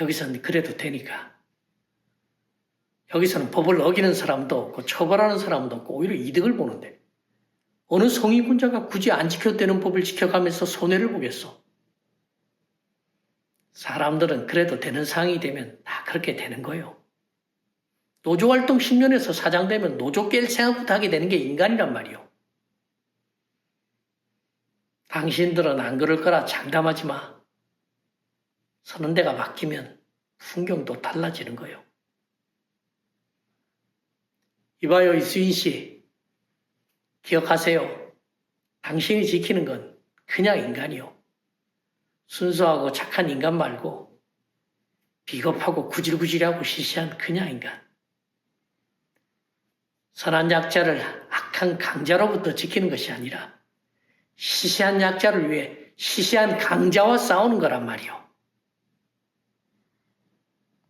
여기서는 그래도 되니까. 여기서는 법을 어기는 사람도 없고 처벌하는 사람도 없고 오히려 이득을 보는데 어느 성인군자가 굳이 안 지켜도 되는 법을 지켜가면서 손해를 보겠어. 사람들은 그래도 되는 상황이 되면 다 그렇게 되는 거예요. 노조 활동 10년에서 사장 되면 노조 깰 생각부터 하게 되는 게 인간이란 말이요. 당신들은 안 그럴 거라 장담하지 마. 서는 데가 바뀌면 풍경도 달라지는 거요. 이봐요, 이수인 씨. 기억하세요. 당신이 지키는 건 그냥 인간이요. 순수하고 착한 인간 말고 비겁하고 구질구질하고 시시한 그냥 인간. 선한 약자를 악한 강자로부터 지키는 것이 아니라 시시한 약자를 위해 시시한 강자와 싸우는 거란 말이요.